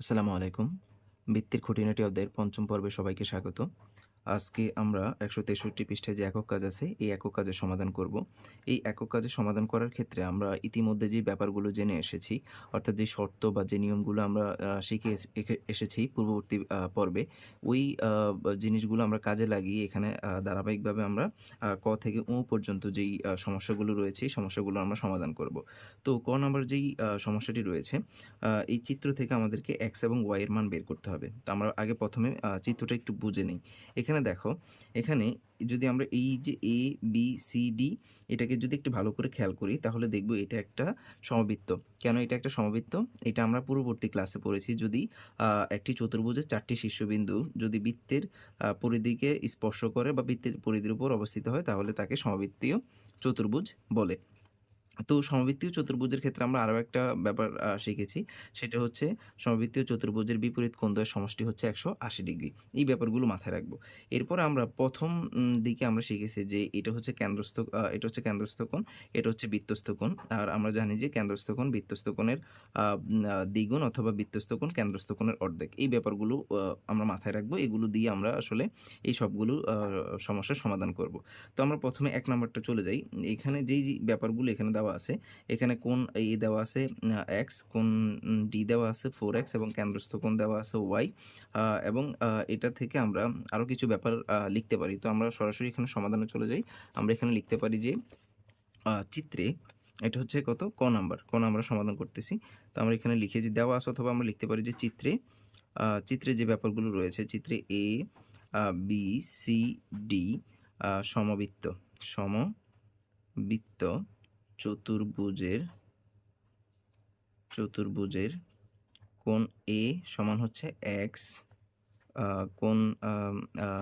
আসসালামু আলাইকুম। বৃত্তির খুঁটিনাটি অধ্যায়ের পঞ্চম পর্বে সবাইকে স্বাগত। আজকে আমরা একশো তেষট্টি পৃষ্ঠায় যে একক কাজ আছে, এই একক কাজের সমাধান করব। এই একক কাজের সমাধান করার ক্ষেত্রে আমরা ইতিমধ্যে যে ব্যাপারগুলো জেনে এসেছি, অর্থাৎ যে শর্ত বা যে নিয়মগুলো আমরা শিখে এসেছি পূর্ববর্তী পর্বে, ওই জিনিসগুলো আমরা কাজে লাগিয়ে এখানে ধারাবাহিকভাবে আমরা ক থেকে উ পর্যন্ত যেই সমস্যাগুলো রয়েছে, এই সমস্যাগুলো আমরা সমাধান করব। তো ক নাম্বার যেই সমস্যাটি রয়েছে এই চিত্র থেকে আমাদেরকে এক্স এবং ওয়াই এর মান বের করতে হবে। তো আমরা আগে প্রথমে চিত্রটা একটু বুঝে নিই। এখানে দেখো, এখানে যদি আমরা এই যে এ বি সি ডি এটাকে যদি একটু ভালো করে খেয়াল করি, তাহলে দেখব এটা একটা সমবৃত্ত। কেন এটা একটা সমবৃত্ত? এটা আমরা পূর্ববর্তী ক্লাসে পড়েছি যদি একটি চতুর্ভুজের চারটি শীর্ষবিন্দু যদি বৃত্তের পরিধিকে স্পর্শ করে বা বৃত্তের পরিধির উপর অবস্থিত হয়, তাহলে তাকে সমবৃত্তীয় চতুর্ভুজ বলে। তো সমবৃত্তীয় চতুর্ভুজের ক্ষেত্রে আমরা আরও একটা ব্যাপার শিখেছি। সেটা হচ্ছে সমবৃত্তীয় চতুর্ভুজের বিপরীত কোণদ্বয়ের সমষ্টি হচ্ছে একশো আশি ডিগ্রি। এই ব্যাপারগুলো মাথায় রাখব। এরপর আমরা প্রথম দিকে আমরা শিখেছি যে এটা হচ্ছে কেন্দ্রস্থ এটা হচ্ছে কেন্দ্রস্থ কোণ এটা হচ্ছে বৃত্তস্থ কোণ। আর আমরা জানি যে কেন্দ্রস্থ কোণ বৃত্তস্থ কোণের আহ, উম, আহ, দ্বিগুণ অথবা বৃত্তস্থ কোণ কেন্দ্রস্থ কোণের অর্ধেক। এই ব্যাপারগুলো আমরা মাথায় রাখব। এগুলো দিয়ে আমরা আসলে এই সবগুলো সমস্যার সমাধান করব। তো আমরা প্রথমে এক নম্বরটা চলে যাই। এখানে যেই ব্যাপারগুলো এখানে দেওয়া আছে। এখানে কোন এই দেওয়া আছে এক্স কোন ডি দেওয়া আছে ফোর এক্স এবং কেন্দ্রস্থ কোন দেওয়া আছে ওয়াই এবং এটা থেকে আমরা আরও কিছু ব্যাপার লিখতে পারি। তো আমরা সরাসরি এখানে সমাধানে চলে যাই। আমরা এখানে লিখতে পারি যে চিত্রে এটা হচ্ছে কত? ক নাম্বার। ক নাম্বার সমাধান করতেছি। তো আমরা এখানে লিখে যে দেওয়া আছে অথবা আমরা লিখতে পারি যে চিত্রে চিত্রে যে ব্যাপারগুলো রয়েছে, চিত্রে এ বি সি ডি সমবৃত্ত। সমবৃত্ত চতুর্ভুজের চতুর্ভুজের কোন এ সমান হচ্ছে এক্স কোন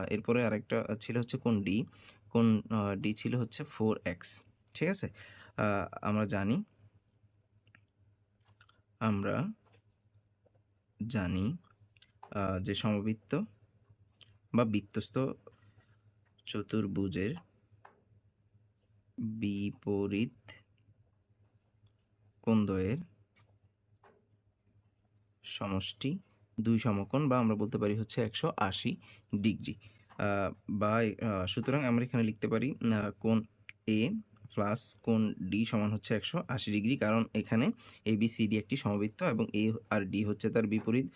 এরপরে আরেকটা ছিল হচ্ছে কোন ডি কোন ডি ছিল হচ্ছে ফোর এক্স ঠিক আছে? আমরা জানি আমরা জানি যে সমবৃত্ত বা বৃত্তস্থ চতুর্ভুজের বিপরীত কোণদ্বয়ের সমষ্টি, দুই সমকোণ বা আমরা বলতে পারি হচ্ছে একশো আশি ডিগ্রি। বা সুতরাং আমরা এখানে লিখতে পারি কোন এ প্লাস কোন ডি সমান হচ্ছে একশো আশি ডিগ্রি, কারণ এখানে এ বি সি ডি একটি সমবৃত্ত এবং এ আর ডি হচ্ছে তার বিপরীত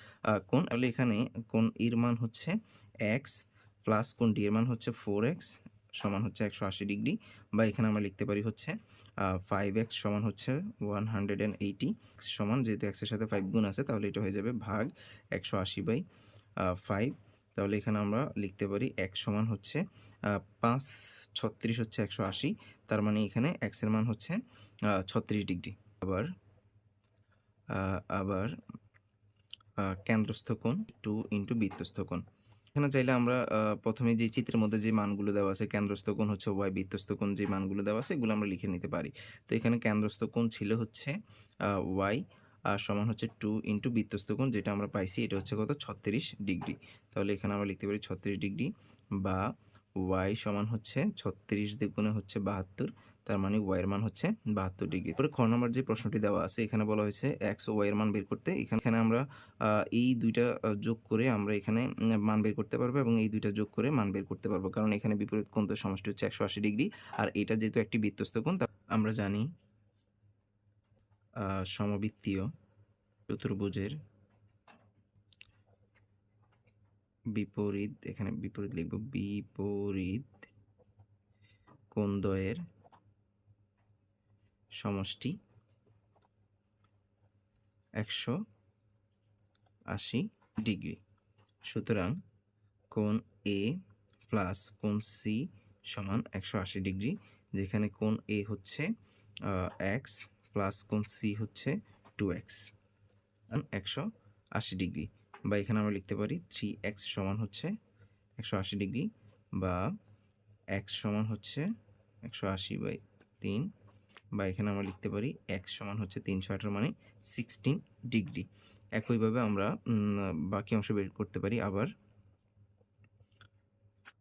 কোন তাহলে এখানে কোন এর মান হচ্ছে এক্স প্লাস কোন ডি এর মান হচ্ছে ফোর এক্স সমান হচ্ছে একশো আশি ডিগ্রি বা এখানে আমরা লিখতে পারি হচ্ছে ফাইভ এক্স সমান হচ্ছে ওয়ান হান্ড্রেড অ্যান্ড এইটি সমান, যেহেতু এক্সের সাথে ফাইভ গুণ আছে, তাহলে এটা হয়ে যাবে ভাগ একশো আশি বাই ফাইভ তাহলে এখানে আমরা লিখতে পারি এক সমান হচ্ছে পাঁচ ছত্রিশ হচ্ছে একশো আশি, তার মানে এখানে এক্সের মান হচ্ছে ছত্রিশ ডিগ্রি। আবার আবার কেন্দ্রস্থ কোণ টু ইন্টু বৃত্তস্থ কোণ। এখানে চাইলে আমরা প্রথমে যে চিত্রের মধ্যে যে মানগুলো দেওয়া আছে, কেন্দ্রস্থ কোণ হচ্ছে ওয়াই বৃত্তস্থ কোণ যে মানগুলো দেওয়া আছে, এগুলো আমরা লিখে নিতে পারি। তো এখানে কেন্দ্রস্থ কোণ ছিল হচ্ছে ওয়াই আর সমান হচ্ছে টু ইন্টু বৃত্তস্থ কোণ যেটা আমরা পাইছি, এটা হচ্ছে কত? ছত্রিশ ডিগ্রি। তাহলে এখানে আমরা লিখতে পারি ছত্রিশ ডিগ্রি বা ওয়াই সমান হচ্ছে ছত্রিশ দ্বিগুণে হচ্ছে বাহাত্তর তার মানে ওয়াইয়ের মান হচ্ছে বাহাত্তর ডিগ্রি। পরে খ নম্বর যে প্রশ্নটি দেওয়া আছে, এখানে বলা হয়েছে এক্স ও ওয়াইয়ের মান বের করতে। এখানে আমরা এই দুইটা যোগ করে আমরা এখানে মান বের করতে পারব এবং এই দুইটা যোগ করে মান বের করতে পারব। কারণ এখানে বিপরীত কোণ তো সমষ্টি হচ্ছে একশো আশি ডিগ্রি। আর এটা যেহেতু একটি বৃত্তস্থ কোণ, তা আমরা জানি সমবৃত্তীয় চতুর্ভুজের বিপরীত, এখানে বিপরীত লিখব, বিপরীত কোণদ্বয়ের সমষ্টি একশো আশি ডিগ্রি। সুতরাং কোণ এ প্লাস কোণ সি সমান একশো আশি ডিগ্রি, যেখানে কোণ এ হচ্ছে এক্স প্লাস কোণ সি হচ্ছে টু এক্স একশো আশি ডিগ্রি। বা এখানে আমরা লিখতে পারি থ্রি এক্স সমান হচ্ছে একশো আশি ডিগ্রি, বা এক্স সমান হচ্ছে একশো আশি বাই তিন বা এখানে আমরা লিখতে পারি এক্স সমান হচ্ছে তিনশো আঠারো মানে সিক্সটিন ডিগ্রি একইভাবে আমরা বাকি অংশ বের করতে পারি আবার।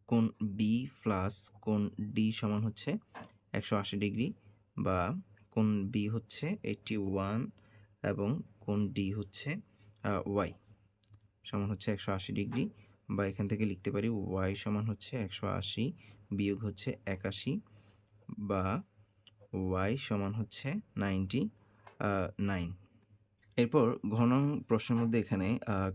কোন বি প্লাস কোন ডি সমান হচ্ছে একশো আশি ডিগ্রি বা কোন বি হচ্ছে এইটটি ওয়ান এবং কোন ডি হচ্ছে ওয়াই সমান হচ্ছে একশো আশি ডিগ্রি বা এখান থেকে লিখতে পারি ওয়াই সমান হচ্ছে একশো আশি বিয়োগ হচ্ছে একাশি বা ওয়াই সমান হচ্ছে নাইনটি নাইন এরপর ঘন প্রশ্নের মধ্যে এখানে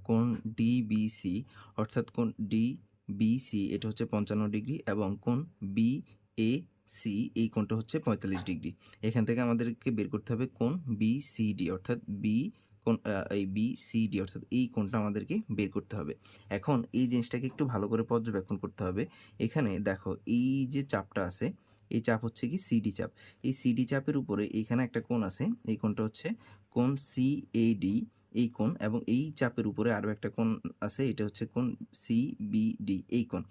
কোণ ডিবিসি অর্থাৎ কোন কোণ ডিবিসি এটা হচ্ছে পঞ্চান্ন ডিগ্রি এবং কোণ বি এ সি এই কোণটা হচ্ছে পঁয়তাল্লিশ ডিগ্রি। এখান থেকে আমাদেরকে বের করতে হবে কোণ বিসিডি অর্থাৎ বি আহ, এই বিসিডি অর্থাৎ এই কোণটা আমাদেরকে বের করতে হবে। এখন এই জিনিসটাকে একটু ভালো করে পর্যবেক্ষণ করতে হবে। এখানে দেখো এই যে চাপটা আছে এই চাপ হচ্ছে কি সিডি চাপ। এই সিডি চাপের উপরে এইখানে একটা কোণ আছে, এই কোণটা হচ্ছে কোণ সিএডি এই কোণ এবং এই চাপের উপরে আরও একটা কোণ আছে, এটা হচ্ছে কোণ সিবিডি এই কোণ।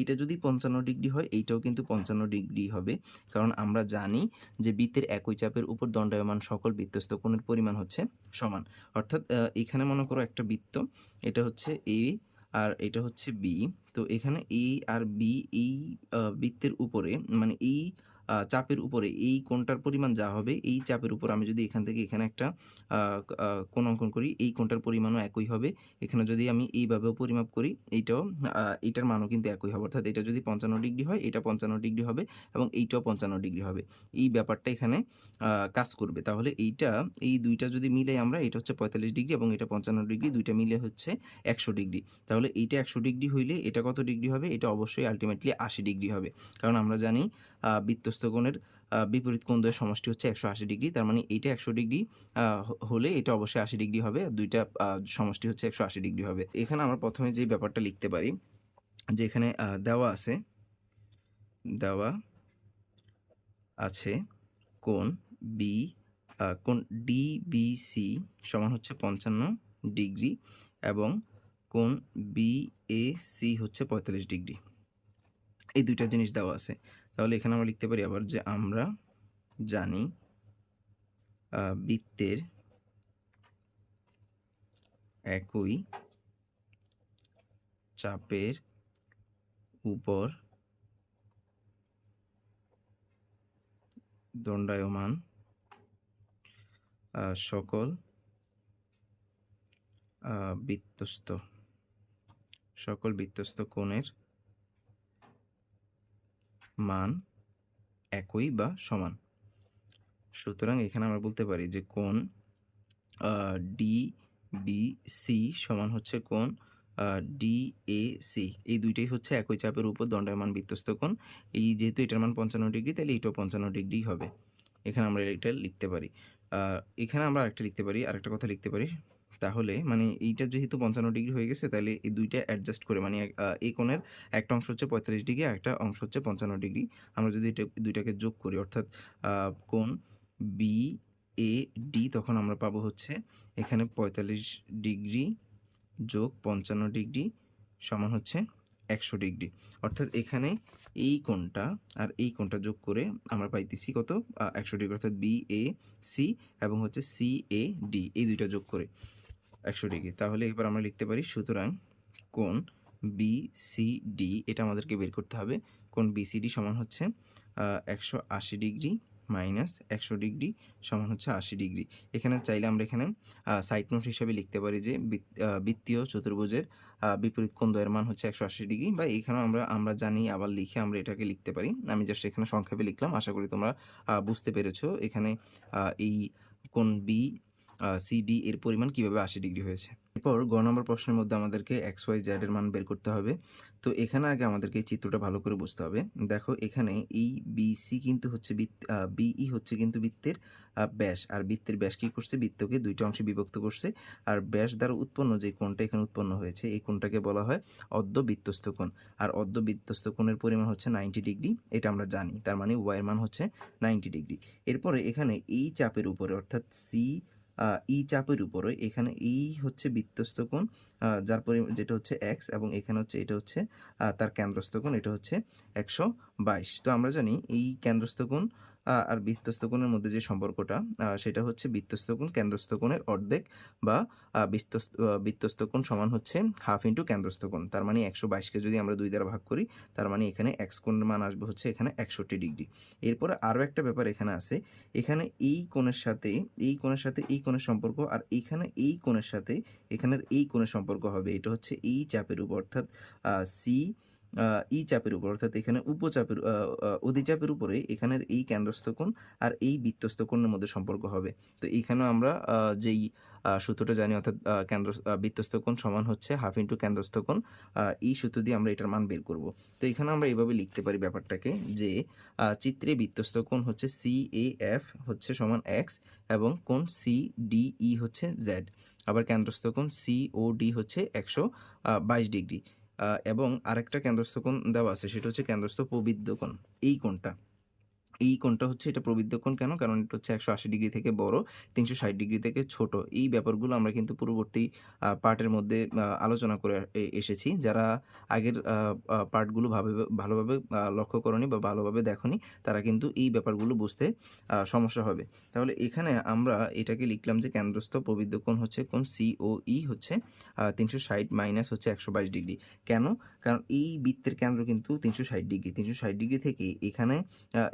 এটা যদি পঞ্চান্ন ডিগ্রি হয়, এইটাও কিন্তু পঞ্চান্ন ডিগ্রি হবে। কারণ আমরা জানি যে বৃত্তের একই চাপের উপর দণ্ডায়মান সকল বৃত্তস্থ কোণের পরিমাণ হচ্ছে সমান। অর্থাৎ এখানে মনে করো একটা বৃত্ত, এটা হচ্ছে এ আর এটা হচ্ছে বি তো এখানে এ আর বি এই বৃত্তের উপরে মানে এই চাপের উপরে এই কোণটার পরিমাণ যা হবে এই চাপের উপর আমি যদি এখান থেকে এখানে একটা কোণ অঙ্কন করি এই কোণটার পরিমাণও একই হবে। এখানে যদি আমি এইভাবেও পরিমাপ করি এইটাও এইটার মানও কিন্তু একই হবে। অর্থাৎ এটা যদি পঞ্চান্ন ডিগ্রি হয় এটা পঞ্চান্ন ডিগ্রি হবে এবং এইটাও পঞ্চান্ন ডিগ্রি হবে। এই ব্যাপারটা এখানে কাজ করবে। তাহলে এইটা এই দুইটা যদি মিলে আমরা এটা হচ্ছে পঁয়তাল্লিশ ডিগ্রি এবং এটা পঞ্চান্ন ডিগ্রি দুইটা মিলে হচ্ছে একশো ডিগ্রি। তাহলে এইটা একশো ডিগ্রি হইলে এটা কত ডিগ্রি হবে? এটা অবশ্যই আলটিমেটলি আশি ডিগ্রি হবে। কারণ আমরা জানি আহ, বৃত্তস্থ কোণের বিপরীত কোণ দ্বয়ের সমষ্টি হচ্ছে একশো আশি ডিগ্রি। তার মানে এইটা একশো ডিগ্রি হলে এটা অবশ্যই আশি ডিগ্রি হবে। আর দুইটা সমষ্টি হচ্ছে একশো আশি ডিগ্রি হবে। এখানে আমরা প্রথমে যে ব্যাপারটা লিখতে পারি, যে এখানে দেওয়া আছে দেওয়া আছে কোণ বি কোণ ডিবিসি সমান হচ্ছে পঞ্চান্ন ডিগ্রি এবং কোণ বিএসি হচ্ছে পঁয়তাল্লিশ ডিগ্রি। এই দুইটা জিনিস দেওয়া আছে। তাহলে এখানে আমরা লিখতে পারি আবার যে আমরা জানি বৃত্তের একই চাপের উপর দণ্ডায়মান সকল বৃত্তস্থ সকল বৃত্তস্থ কোণের মান একই বা সমান। সুতরাং এখানে আমরা বলতে পারি যে কোন ডি বি সি সমান হচ্ছে কোন ডি এ সি এই দুইটাই হচ্ছে একই চাপের উপর দণ্ডের মান বৃত্তস্থ কোণ। এই যেহেতু এটার মান পঞ্চান্ন ডিগ্রি, তাহলে এটাও পঞ্চান্ন ডিগ্রি হবে। এখানে আমরা এটা লিখতে পারি। এখানে আমরা আরেকটা লিখতে পারি, আরেকটা কথা লিখতে পারি। তাহলে মানে এইটা যেহেতু পঞ্চান্ন ডিগ্রি হয়ে গেছে, তাহলে এই দুইটা অ্যাডজাস্ট করে মানে এই কোণের একটা অংশ হচ্ছে পঁয়তাল্লিশ ডিগ্রি একটা অংশ হচ্ছে পঞ্চান্ন ডিগ্রি। আমরা যদি এটা দুইটাকে যোগ করি, অর্থাৎ কোণ বি এ ডি তখন আমরা পাবো হচ্ছে এখানে পঁয়তাল্লিশ ডিগ্রি যোগ পঞ্চান্ন ডিগ্রি সমান হচ্ছে একশো ডিগ্রি। অর্থাৎ এখানে এই কোণটা আর এই কোণটা যোগ করে আমরা পাইতেছি কত? একশো ডিগ্রি। অর্থাৎ বি এ সি এবং হচ্ছে সি এ ডি এই দুইটা যোগ করে। একশো ডিগ্রি। তাহলে এবার আমরা লিখতে পারি সুতরাং কোন বি সি ডি এটা আমাদেরকে বের করতে হবে। কোণ বিসিডি সমান হচ্ছে একশো আশি ডিগ্রি মাইনাস একশো ডিগ্রি সমান হচ্ছে আশি ডিগ্রি। এখানে চাইলে আমরা এখানে সাইড নোট হিসেবে লিখতে পারি যে বৃত্তীয় চতুর্ভুজের বিপরীত কোণ দ্বয়ের মান হচ্ছে একশো আশি ডিগ্রি বা এখানেও আমরা আমরা জানি, আবার লিখে আমরা এটাকে লিখতে পারি। আমি জাস্ট এখানে সংক্ষেপে লিখলাম, আশা করি তোমরা বুঝতে পেরেছ। এখানে এই কোন বি সিডি এর পরিমাণ কীভাবে আশি ডিগ্রি হয়েছে? এরপর গ নম্বর প্রশ্নের মধ্যে আমাদেরকে এক্স ওয়াই জেড মান বের করতে হবে। তো এখানে আগে আমাদেরকে এই চিত্রটা ভালো করে বুঝতে হবে। দেখো এখানে এই বিসি কিন্তু হচ্ছে বিই হচ্ছে কিন্তু বৃত্তের ব্যাস। আর বৃত্তের ব্যাস কি করছে? বৃত্তকে দুইটা অংশে বিভক্ত করছে। আর ব্যাস দ্বারা উৎপন্ন যে কোণটা এখানে উৎপন্ন হয়েছে, এই কোণটাকে বলা হয় অর্ধ বৃত্তস্থ কোণ। আর অর্ধ বৃত্তস্থ কোণের পরিমাণ হচ্ছে নাইনটি ডিগ্রি এটা আমরা জানি। তার মানে ওয়াই এর মান হচ্ছে নাইনটি ডিগ্রি এরপরে এখানে এই চাপের উপরে, অর্থাৎ সি ই চাপের উপরে এখানে এই হচ্ছে বৃত্তস্থ কোণ যার পরি, যেটা হচ্ছে এক্স এবং এখানে হচ্ছে, এটা হচ্ছে তার কেন্দ্রস্থ কোণ, এটা হচ্ছে একশো বাইশ। তো আমরা জানি এই কেন্দ্রস্থ কোণ আর বিস্তস্ত কোণের মধ্যে যে সম্পর্কটা সেটা হচ্ছে বিত্তস্ত কোণ, কেন্দ্রস্থ কোণের অর্ধেক বা বিত্তস্ত কোণ সমান হচ্ছে হাফ ইনটু কেন্দ্রস্থ কোণ। তার মানে ১২২ কে যদি আমরা দুই দ্বারা ভাগ করি, তার মানে এখানে এক্স কোণের মান আসবে হচ্ছে এখানে ৬১ ডিগ্রি। এরপরে আরও একটা ব্যাপার এখানে আছে। এখানে এই কোণের সাথে, এই কোণের সাথে এই কোণের সম্পর্ক আর এইখানে এই কোণের সাথে এখানের এই কোণের সম্পর্ক হবে। এটা হচ্ছে এই চাপের উপর অর্থাৎ সি ই চাপের উপর, অর্থাৎ এখানে উপচাপের অধিচাপের উপরে এখানের এই কেন্দ্রস্থ কোণ আর এই বিত্তস্ত কোণের মধ্যে সম্পর্ক হবে। তো এইখানেও আমরা যেই সূত্রটা জানি, অর্থাৎ কেন্দ্র, আ বিত্তস্ত কোণ সমান হচ্ছে হাফ ইনটু কেন্দ্রস্থ কোণ। এই সূত্র দিয়ে আমরা এটার মান বের করব। তো এখানে আমরা এভাবে লিখতে পারি ব্যাপারটাকে যে চিত্রে বিত্তস্ত কোণ হচ্ছে সি এ এফ হচ্ছে সমান এক্স এবং কোণ ই হচ্ছে জেড আবার কেন্দ্রস্থ কোণ সি ও ডি হচ্ছে ১২২ ডিগ্রি। এবং আরেকটা কেন্দ্রস্থ কোণ দেওয়া আছে সেটা হচ্ছে কেন্দ্রস্থ প্রবৃদ্ধ কোণ। এই কোণটা। এই কোণটা হচ্ছে এটা প্রবৃদ্ধ কোণ কেন? কারণ এটা হচ্ছে ১৮০ ডিগ্রি থেকে বড়, ৩৬০ ডিগ্রি থেকে ছোট। এই ব্যাপারগুলো আমরা কিন্তু পূর্ববর্তী পার্টের মধ্যে আলোচনা করে এসেছি। যারা আগের পার্টগুলো ভাবে ভালোভাবে লক্ষ্য করোনি বা ভালোভাবে দেখোনি তারা কিন্তু এই ব্যাপারগুলো বুঝতে সমস্যা হবে। তাহলে এখানে আমরা এটাকে লিখলাম যে কেন্দ্রস্থ প্রবৃদ্ধ কোণ হচ্ছে কোণ COE হচ্ছে তিনশো ষাট মাইনাস হচ্ছে ১২২ ডিগ্রি। কেন? কারণ এই বৃত্তের কেন্দ্র কিন্তু ৩৬০ ডিগ্রি। ৩৬০ ডিগ্রি থেকে এখানে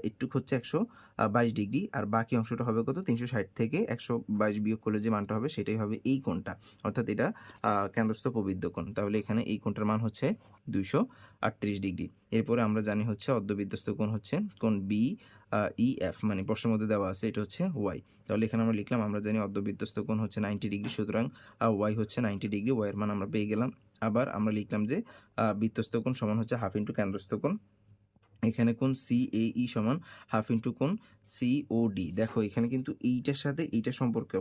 একটু হচ্ছে ১২২ ডিগ্রি, আর বাকি অংশটা হবে কত? ৩৬০ থেকে ১২২ বিয়োগ করলে যে মানটা হবে সেটাই হবে এই কোণটা। অর্থাৎ এটা কেন্দ্রস্থ প্রবৃদ্ধ কোণ। তাহলে এখানে এই কোণটার মান হচ্ছে ২৩৮ ডিগ্রি। এরপরে আমরা জানি হচ্ছে অর্ধবিধ্বস্ত কোণ হচ্ছে কোণ বি ই এফ মানে প্রশ্নের মধ্যে দেওয়া আছে, এটা হচ্ছে ওয়াই তাহলে এখানে আমরা লিখলাম, আমরা জানি অর্ধবিধ্বস্ত কোণ হচ্ছে 90 ডিগ্রি, সুতরাং ওয়াই হচ্ছে 90 ডিগ্রি। ওয়াইয়ের মান আমরা পেয়ে গেলাম। আবার আমরা লিখলাম যে আ বিত্তস্ত কোণ সমান হচ্ছে হাফ ইনটু কেন্দ্রস্থ কোণ। এখানে কোন সি এ ই সমান হাফ ইন্টু কোন সি ও ডি দেখো, এখানে কিন্তু এইটার সাথে এইটা সম্পর্ক আ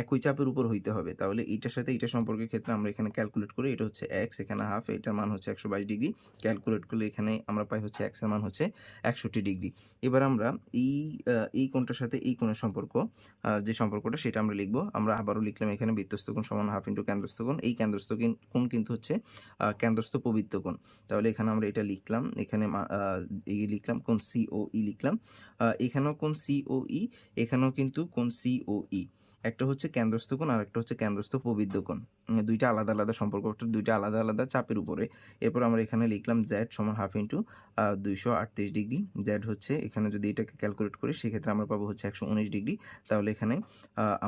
একই চাপের উপর হইতে হবে। তাহলে এইটার সাথে এইটার সম্পর্কের ক্ষেত্রে আমরা এখানে ক্যালকুলেট করি। এটা হচ্ছে এক্স এখানে হাফ এটার মান হচ্ছে ১২২ ডিগ্রি। ক্যালকুলেট করলে এখানে আমরা পাই হচ্ছে এক্সের মান হচ্ছে ৬১ ডিগ্রি। এবার আমরা এই এই কোণটার সাথে এই কোণের সম্পর্ক যে সম্পর্কটা সেটা আমরা লিখব। আমরা আবারও লিখলাম এখানে বৃত্তস্থ কোণ সমান হাফ ইন্টু কেন্দ্রস্থ কোণ। এই কেন্দ্রস্থ কিন, কোণ কিন্তু হচ্ছে কেন্দ্রস্থ প্রবৃত্ত কোণ। তাহলে এখানে আমরা এটা লিখলাম। এখানে এই লিখলাম, কোণ COE লিখলাম। আ, এখানেও কোণ COE এখানেও কিন্তু কোণ COE। একটা হচ্ছে কেন্দ্রস্থ কোণ আর একটা হচ্ছে কেন্দ্রস্থ প্রবৃদ্ধ কোণ। উম ২ টা আলাদা, আলাদা সম্পর্ক ২ আলাদা, আলাদা চাপের উপরে। এরপর আমরা এখানে লিখলাম জ্যাড সমান হাফ ইনটু আ ২৩৮ ডিগ্রি। জ্যাড হচ্ছে এখানে যদি এটাকে ক্যালকুলেট করি সেক্ষেত্রে আমরা পাবো হচ্ছে ১১৯ ডিগ্রি। তাহলে এখানে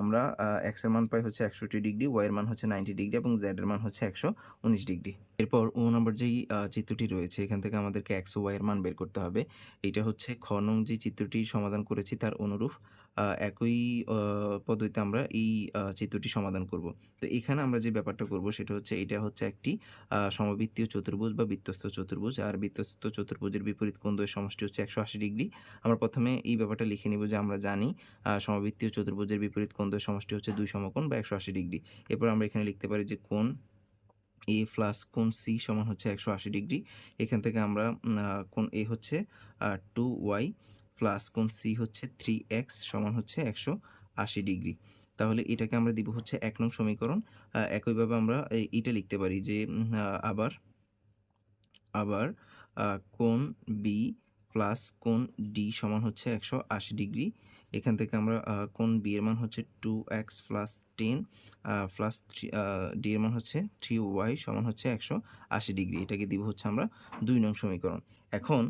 আমরা এর মান পাই হচ্ছে ৬১ ডিগ্রি, এর মান হচ্ছে 90 ডিগ্রি এবং জ্যাডের মান হচ্ছে ১১৯ ডিগ্রি। এরপর ১৯ নম্বর যেই চিত্রটি রয়েছে এখান থেকে আমাদেরকে একশো ও এর মান বের করতে হবে। এইটা হচ্ছে খ নং যে চিত্রটি সমাধান করেছি তার অনুরূপ। একই পদ্ধতিতে আমরা এই চিত্রটি সমাধান করব। তো এখানে আমরা যে ব্যাপারটা করব সেটা হচ্ছে এটা হচ্ছে একটি সমবৃত্তীয় চতুর্ভুজ বা বৃত্তস্থ চতুর্ভুজ। আর বৃত্তস্থ চতুর্ভুজের বিপরীত কোণদ্বয়ের সমষ্টি হচ্ছে ১৮০ ডিগ্রি। আমরা প্রথমে এই ব্যাপারটা লিখে নিব যে আমরা জানি সমবৃত্তীয় চতুর্ভুজের বিপরীত কোণদ্বয়ের সমষ্টি হচ্ছে দুই সমকোণ বা ১৮০ ডিগ্রি। এরপর আমরা এখানে লিখতে পারি যে কোণ এ প্লাস কোণ C সমান হচ্ছে ১৮০ ডিগ্রি। এখান থেকে আমরা কোন এ হচ্ছে, আ 2y প্লাস কোণ C হচ্ছে 3x সমান হচ্ছে ১৮০ ডিগ্রি। তাহলে এটাকে আমরা দিব হচ্ছে এক নং সমীকরণ। একইভাবে আমরা এ এইটা লিখতে পারি যে আবার আবার কোন বি প্লাস কোন ডি সমান হচ্ছে ১৮০ ডিগ্রি। এখান থেকে আমরা কোন বি এর মান হচ্ছে two x plus ten plus three D এর মান হচ্ছে থ্রি ওয়াই সমান হচ্ছে ১৮০ ডিগ্রি। এটাকে দিব হচ্ছে আমরা দুই নং সমীকরণ। এখন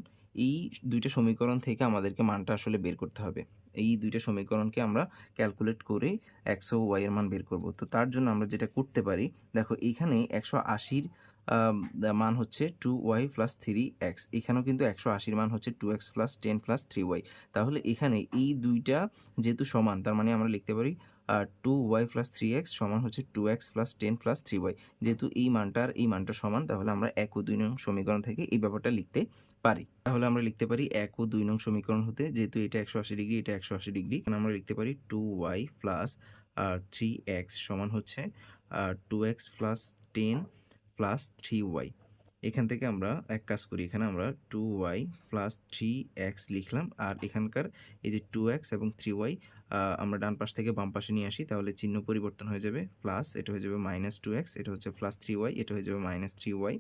এই দুইটা সমীকরণ থেকে আমাদেরকে মানটা আসলে বের করতে হবে। এই দুইটা সমীকরণকে আমরা ক্যালকুলেট করে একশো ওয়াইয়ের মান বের করব। তো তার জন্য আমরা যেটা করতে পারি, দেখো এইখানে একশো আশির মান হচ্ছে two y plus three x এখানেও কিন্তু একশো আশির মান হচ্ছে two x plus ten plus three y তাহলে এখানে এই দুইটা যেহেতু সমান, তার মানে আমরা লিখতে পারি two y plus three x সমান হচ্ছে two x plus ten plus three y যেহেতু এই মানটা আর এই মানটা সমান, তাহলে আমরা এক ও ২ নং সমীকরণ থেকে এই ব্যাপারটা লিখতে পারি। তাহলে আমরা লিখতে পারি এক ও দুই নং সমীকরণ হতে, যেহেতু এটা ১৮০ ডিগ্রি, এটা ১৮০ ডিগ্রি এখানে আমরা লিখতে পারি two y plus three x সমান হচ্ছে two x plus ten plus three y এখান থেকে আমরা এক কাজ করি, এখানে আমরা two y plus three x লিখলাম, আর এখানকার এই যে টু এক্স এবং থ্রি ওয়াই আমরা ডান পাশ থেকে বাম পাশে নিয়ে আসি, তাহলে চিহ্ন পরিবর্তন হয়ে যাবে প্লাস এটা হয়ে যাবে মাইনাস টু এক্স এটা হচ্ছে প্লাস থ্রি ওয়াই এটা হয়ে যাবে মাইনাস থ্রি ওয়াই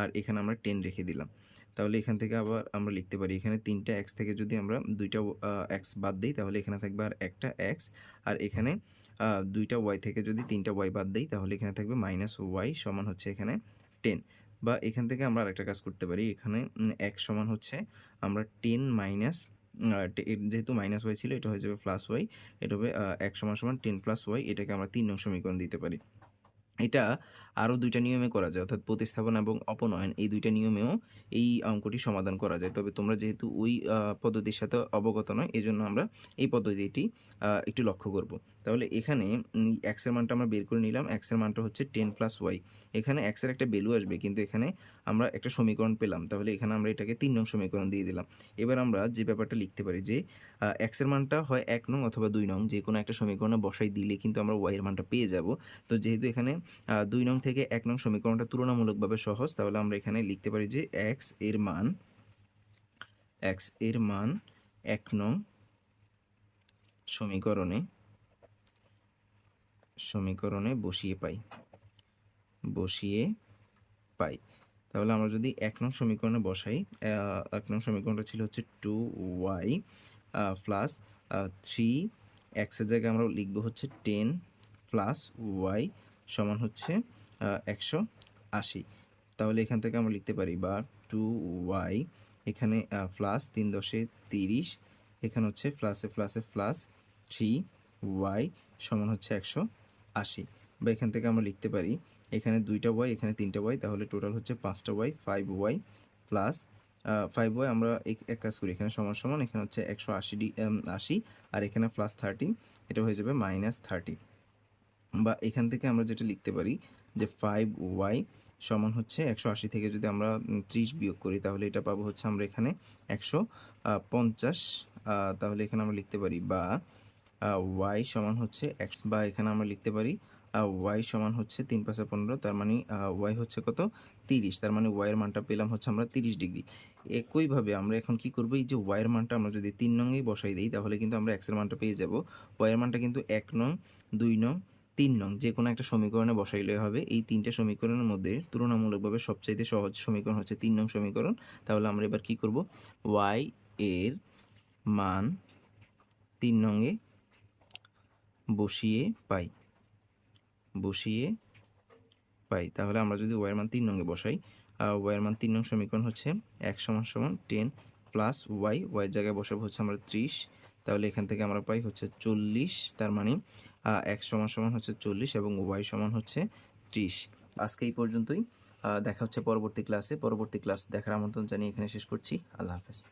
আর এখানে আমরা টেন রেখে দিলাম তাহলে এখান থেকে আবার আমরা লিখতে পারি। এখানে তিনটা এক্স থেকে যদি আমরা দুইটা এক্স বাদ দিই, তাহলে এখানে থাকবে আর একটা এক্স আর এখানে দুইটা ওয়াই থেকে যদি তিনটা ওয়াই বাদ দিই, তাহলে এখানে থাকবে মাইনাস ওয়াই সমান হচ্ছে এখানে টেন বা এখান থেকে আমরা আরেকটা কাজ করতে পারি। এখানে এক্স সমান হচ্ছে আমরা টেন মাইনাস যেহেতু মাইনাস ওয়াই ছিল, এটা হয়ে যাবে প্লাস ওয়াই এটা হবে এক সমান সমান টেন প্লাস ওয়াই এটাকে আমরা তিন নং সমীকরণ দিতে পারি। এটা আরও দুইটা নিয়মে করা যায়, অর্থাৎ প্রতিস্থাপন এবং অপনয়ন, এই দুইটা নিয়মেও এই অঙ্কটি সমাধান করা যায়। তবে তোমরা যেহেতু ওই পদ্ধতির সাথে অবগত নয় এই আমরা এই পদ্ধতিটি একটু লক্ষ্য করব। তাহলে এখানে এক্সের মানটা আমরা বের করে নিলাম। এক্সের মানটা হচ্ছে টেন প্লাস ওয়াই। এখানে এক্সের একটা ভ্যালু আসবে, কিন্তু এখানে আমরা একটা সমীকরণ পেলাম। তাহলে এখানে আমরা এটাকে তিন নং সমীকরণ দিয়ে দিলাম। এবার আমরা যে ব্যাপারটা লিখতে পারি যে এক্সের মানটা হয় এক নং অথবা দুই নং যে কোনো একটা সমীকরণে বসাই দিলে কিন্তু আমরা ওয়াইয়ের মানটা পেয়ে যাব। তো যেহেতু এখানে দুই নং থেকে এক নং সমীকরণটা তুলনামূলকভাবে সহজ, তাহলে আমরা এখানে লিখতে পারি যে এক্সের মান এক্সের মান এক নং সমীকরণে সমীকরণে বসিয়ে পাই বসিয়ে পাই। তাহলে আমরা যদি এক নং সমীকরণে বসাই এক নং সমীকরণটা ছিল হচ্ছে টু ওয়াই প্লাস থ্রি এক্সের জায়গায় আমরা লিখব হচ্ছে টেন প্লাস ওয়াই সমান হচ্ছে একশো আশি। তাহলে এখান থেকে আমরা লিখতে পারি বা টু ওয়াই, এখানে প্লাস তিন দশে তিরিশ, এখানে হচ্ছে প্লাসে প্লাসে প্লাস থ্রি ওয়াই সমান হচ্ছে একশো আশি। বা এখান থেকে আমরা লিখতে পারি, এখানে দুইটা ওয়াই এখানে তিনটা ওয়াই তাহলে টোটাল হচ্ছে পাঁচটা y five y plus five y আমরা এক- কাজ করি, এখানে সমান সমান, এখানে হচ্ছে একশো আশি ডি আশি, আর এখানে প্লাস থার্টি এটা হয়ে যাবে মাইনাস থার্টি বা এখান থেকে আমরা যেটা লিখতে পারি যে ফাইভ ওয়াই সমান হচ্ছে একশো আশি থেকে যদি আমরা ত্রিশ বিয়োগ করি, তাহলে এটা পাবো হচ্ছে আমরা এখানে একশো পঞ্চাশ তাহলে এখানে আমরা লিখতে পারি বা ওয়াই সমান হচ্ছে এক্স বা এখানে আমরা লিখতে পারি ওয়াই সমান হচ্ছে তিন পাঁচে পনেরো, তার মানে ওয়াই হচ্ছে কত? তিরিশ, তার মানে ওয়াইয়ের মানটা পেলাম হচ্ছে আমরা তিরিশ ডিগ্রি। একইভাবে আমরা এখন কি করব? এই যে ওয়াইয়ের মানটা আমরা যদি তিন নংয়েই বসাই দিই, তাহলে কিন্তু আমরা এক্সের মানটা পেয়ে যাব। ওয়াইয়ের মানটা কিন্তু এক নং, দুই নং তিন নং, যে কোনো একটা সমীকরণে বসাইলে হবে। এই তিনটে সমীকরণের মধ্যে তুলনামূলকভাবে সবচাইতে সহজ সমীকরণ হচ্ছে তিন নং সমীকরণ। তাহলে আমরা এবার কি করব? ওয়াই এর মান তিন নংয়ে বসিয়ে পাই। বসিয়ে পাই। তাহলে আমরা যদি ওয়াইয়ের মান তিন নংয়ে বসাই ওয়াইয়ের মান তিন নং সমীকরণ হচ্ছে এক সমান সমান টেন প্লাস ওয়াই ওয়াইয়ের জায়গায় বসাবো হচ্ছে আমরা ত্রিশ। তাহলে এখান থেকে আমরা পাই হচ্ছে চল্লিশ। তার মানে এক্স সমান সমান হচ্ছে চল্লিশ এবং ওয়াই সমান হচ্ছে ত্রিশ। আজকে এই পর্যন্তই। দেখা হচ্ছে পরবর্তী ক্লাসে পরবর্তী ক্লাস দেখার আমন্ত্রণ জানিয়ে এখানে শেষ করছি। আল্লাহ হাফেজ।